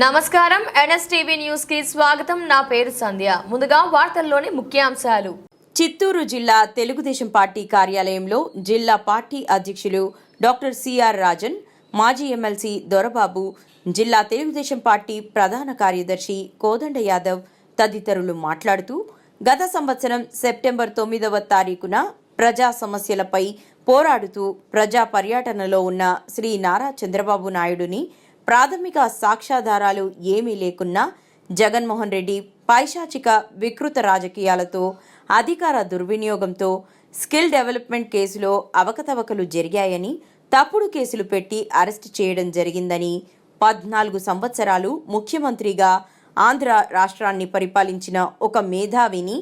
నమస్కారం. ఎన్ఎస్టీవీ న్యూస్కి స్వాగతం. నా పేరు సంధ్య. ముందుగా వార్తల్లోని ముఖ్యాంశాలు. చిత్తూరు జిల్లా తెలుగుదేశం పార్టీ కార్యాలయంలో జిల్లా పార్టీ అధ్యక్షులు డాక్టర్ సిఆర్ రాజన్ మాజీ ఎమ్మెల్సీ దొరబాబు జిల్లా తెలుగుదేశం పార్టీ ప్రధాన కార్యదర్శి కోదండ యాదవ్ తదితరులు మాట్లాడుతూ గత సంవత్సరం సెప్టెంబర్ తొమ్మిదవ తారీఖున ప్రజా సమస్యలపై పోరాడుతూ ప్రజా పర్యటనలో ఉన్న శ్రీ నారా చంద్రబాబు నాయుడుని ప్రాథమిక సాక్ష్యాధారాలు ఏమీ లేకున్నా జగన్మోహన్ రెడ్డి పైశాచిక వికృత రాజకీయాలతో అధికార దుర్వినియోగంతో స్కిల్ డెవలప్మెంట్ కేసులో అవకతవకలు జరిగాయని తప్పుడు కేసులు పెట్టి అరెస్టు చేయడం జరిగిందని పద్నాలుగు సంవత్సరాలు ముఖ్యమంత్రిగా ఆంధ్ర రాష్ట్రాన్ని పరిపాలించిన ఒక మేధావిని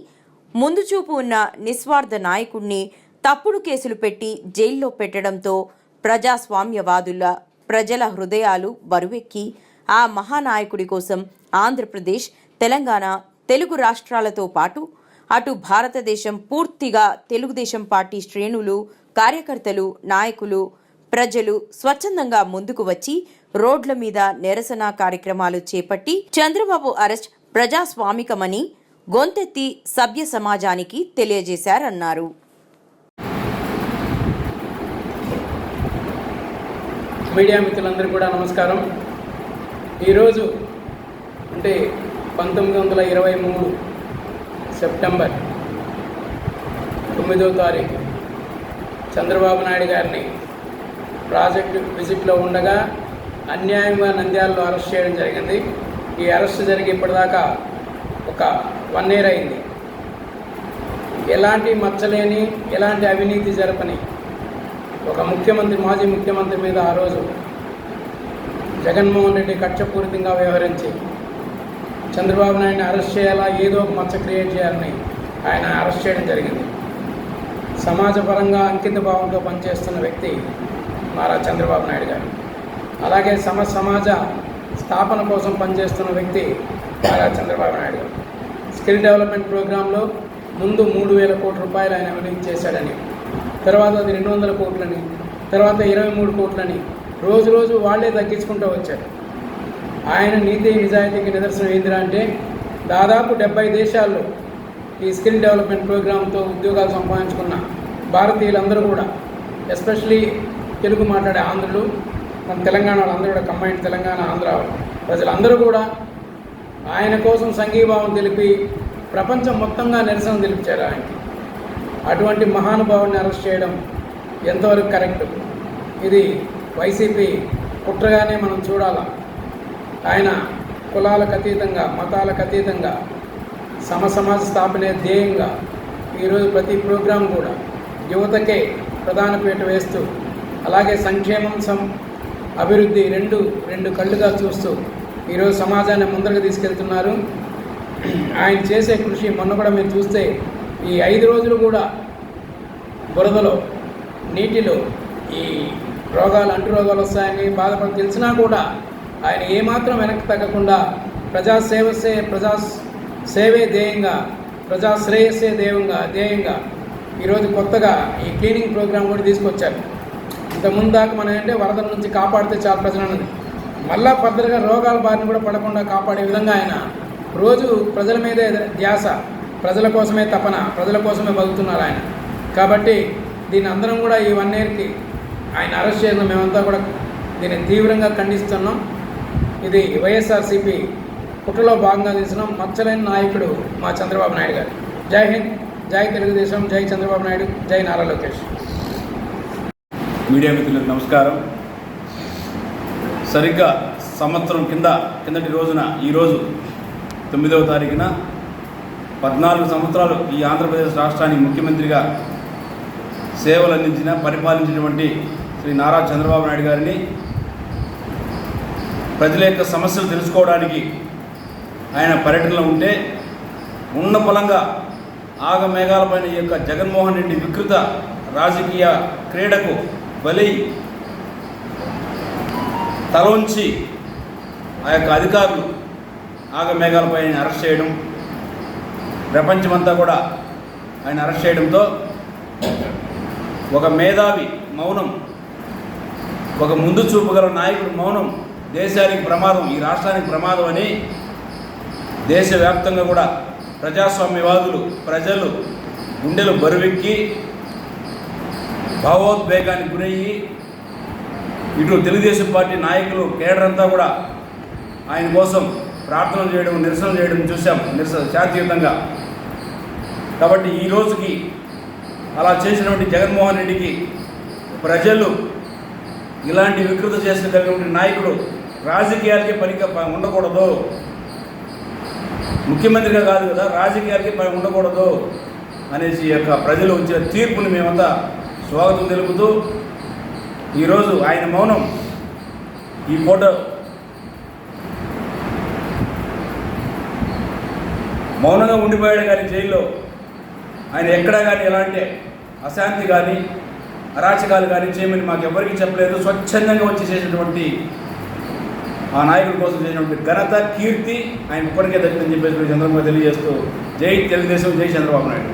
ముందు చూపు ఉన్న నిస్వార్థ నాయకుణ్ణి తప్పుడు కేసులు పెట్టి జైల్లో పెట్టడంతో ప్రజాస్వామ్యవాదుల ప్రజల హృదయాలు బరువెక్కి ఆ మహానాయకుడి కోసం ఆంధ్రప్రదేశ్ తెలంగాణ తెలుగు రాష్ట్రాలతో పాటు అటు భారతదేశం పూర్తిగా తెలుగుదేశం పార్టీ శ్రేణులు కార్యకర్తలు నాయకులు ప్రజలు స్వచ్ఛందంగా ముందుకు వచ్చి రోడ్ల మీద నిరసన కార్యక్రమాలు చేపట్టి చంద్రబాబు అరెస్ట్ ప్రజాస్వామికమని గొంతెత్తి సభ్య సమాజానికి తెలియజేశారన్నారు. మీడియా మిత్రులందరికీ కూడా నమస్కారం. ఈరోజు అంటే పంతొమ్మిది వందల ఇరవై మూడు సెప్టెంబర్ తొమ్మిదవ తారీఖు చంద్రబాబు నాయుడు గారిని ప్రాజెక్టు విజిట్లో ఉండగా అన్యాయంగా నంద్యాలలో అరెస్ట్ చేయడం జరిగింది. ఈ అరెస్ట్ జరిగి ఇప్పటిదాకా ఒక వన్ ఇయర్ అయింది. ఎలాంటి మచ్చలేని ఎలాంటి అవినీతి జరపని ఒక ముఖ్యమంత్రి మాజీ ముఖ్యమంత్రి మీద ఆ రోజు జగన్మోహన్ రెడ్డి కక్షపూరితంగా వ్యవహరించి చంద్రబాబు నాయుడిని అరెస్ట్ చేయాలా ఏదో ఒక మచ్చ క్రియేట్ చేయాలని ఆయన అరెస్ట్ చేయడం జరిగింది. సమాజపరంగా అంకిత భావంతో పనిచేస్తున్న వ్యక్తి నారా చంద్రబాబు నాయుడు గారు. అలాగే సమ సమాజ స్థాపన కోసం పనిచేస్తున్న వ్యక్తి నారా చంద్రబాబు నాయుడు గారు. స్కిల్ డెవలప్మెంట్ ప్రోగ్రాంలో ముందు మూడు వేల కోట్ల రూపాయలు ఆయన అవినీతి చేశాడని తర్వాత అది రెండు వందల కోట్లని తర్వాత ఇరవై మూడు కోట్లని రోజు రోజు వాళ్ళే తగ్గించుకుంటూ వచ్చారు. ఆయన నీతి నిజాయితీకి నిదర్శనం ఏంటిరా అంటే దాదాపు డెబ్బై దేశాల్లో ఈ స్కిల్ డెవలప్మెంట్ ప్రోగ్రాంతో ఉద్యోగాలు సంపాదించుకున్న భారతీయులందరూ కూడా ఎస్పెషలీ తెలుగు మాట్లాడే ఆంధ్రులు మన తెలంగాణ వాళ్ళందరూ కూడా కంబైన్ తెలంగాణ ఆంధ్ర ప్రజలందరూ కూడా ఆయన కోసం సంఘీభావం తెలిపి ప్రపంచం మొత్తంగా నిరసన తెలిపారు ఆయనకి. అటువంటి మహానుభావుని అరెస్ట్ చేయడం ఎంతవరకు కరెక్ట్? ఇది వైసీపీ కుట్రగానే మనం చూడాలా? ఆయన కులాలకు అతీతంగా మతాలకు అతీతంగా సమసమాజ స్థాపనే ధ్యేయంగా ఈరోజు ప్రతి ప్రోగ్రాం కూడా యువతకే ప్రధాన పీట వేస్తూ అలాగే సంక్షేమం సం అభివృద్ధి రెండు రెండు కళ్ళుగా చూస్తూ ఈరోజు సమాజాన్ని ముందరకు తీసుకెళ్తున్నారు. ఆయన చేసే కృషి మొన్న కూడా మీరు చూస్తే ఈ ఐదు రోజులు కూడా బురదలో నీటిలో ఈ రోగాలు అంటు రోగాలు వస్తాయని బాధపడి తెలిసినా కూడా ఆయన ఏమాత్రం వెనక్కి తగ్గకుండా ప్రజాసేవ సే ప్రజా సేవే ధ్యేయంగా ప్రజాశ్రేయస్సే దేవంగా ధ్యేయంగా ధ్యేయంగా ఈరోజు కొత్తగా ఈ క్లీనింగ్ ప్రోగ్రాం కూడా తీసుకొచ్చారు. ఇంతకుముందు దాకా మనం ఏంటంటే వరదల నుంచి కాపాడితే చాలా ప్రజలన్నది. మళ్ళా ఫర్దర్గా రోగాల బారిన కూడా పడకుండా కాపాడే విధంగా ఆయన రోజు ప్రజల మీదే ధ్యాస. ప్రజల కోసమే తపన ప్రజల కోసమే బతుకుతున్నారు ఆయన. కాబట్టి దీని అందరం కూడా ఈ వన్ ఇయర్కి ఆయన అరెస్ట్ చేసిన మేమంతా కూడా దీన్ని తీవ్రంగా ఖండిస్తున్నాం. ఇది వైఎస్ఆర్సీపీ కుట్రలో భాగంగా తీసిన మచ్చలేని నాయకుడు మా చంద్రబాబు నాయుడు గారు. జై హింద్ జై తెలుగుదేశం జై చంద్రబాబు నాయుడు జై నారా లోకేష్. మీడియా మిత్రులకు నమస్కారం. సరిగ్గా సంవత్సరం కింద కిందటి రోజున ఈరోజు తొమ్మిదవ తారీఖున పద్నాలుగు సంవత్సరాలు ఈ ఆంధ్రప్రదేశ్ రాష్ట్రానికి ముఖ్యమంత్రిగా సేవలు అందించిన పరిపాలించినటువంటి శ్రీ నారా చంద్రబాబు నాయుడు గారిని ప్రజల యొక్క సమస్యలు తెలుసుకోవడానికి ఆయన పర్యటనలో ఉంటే ఉన్న పొలంగా ఆగమేఘాలపైన ఈ యొక్క జగన్మోహన్ రెడ్డి వికృత రాజకీయ క్రీడకు బలి తలోంచి ఆ యొక్క అధికారులు ఆగమేఘాలపై అరెస్ట్ చేయడం ప్రపంచమంతా కూడా ఆయన అరెస్ట్ చేయడంతో ఒక మేధావి మౌనం ఒక ముందు చూపుగల నాయకుడు మౌనం దేశానికి ప్రమాదం ఈ రాష్ట్రానికి ప్రమాదం అని దేశవ్యాప్తంగా కూడా ప్రజాస్వామ్యవాదులు ప్రజలు గుండెలు బరువెక్కి భావోద్వేగానికి గురయ్యి ఇటు తెలుగుదేశం పార్టీ నాయకులు కేడర్ అంతా కూడా ఆయన కోసం ప్రార్థన చేయడం నిరసన చేయడం చూసాం నిరసన శాంతియుతంగా. కాబట్టి ఈ రోజుకి అలా చేసినటువంటి జగన్మోహన్ రెడ్డికి ప్రజలు ఇలాంటి వికృత చేసిన కలిగినటువంటి నాయకుడు రాజకీయాలకి పనిక ఉండకూడదు. ముఖ్యమంత్రిగా కాదు కదా రాజకీయాలకి పని ఉండకూడదు అనేసి యొక్క ప్రజలు వచ్చిన తీర్పుని మేమంతా స్వాగతం తెలుపుతూ ఈరోజు ఆయన మౌనం ఈ ఫోటో మౌనంగా ఉండిపోయాడు కానీ జైల్లో. ఆయన ఎక్కడా కానీ ఎలాంటి అశాంతి కానీ అరాచకాలు కానీ చేయమని మాకు ఎవరికి చెప్పలేదు. స్వచ్ఛందంగా వచ్చి చేసినటువంటి ఆ నాయకుడి కోసం చేసినటువంటి ఘనత కీర్తి ఆయన ఇప్పటికే దక్కిందని చెప్పేసి చంద్రబాబు తెలియజేస్తూ జై తెలుగుదేశం జై చంద్రబాబు నాయుడు.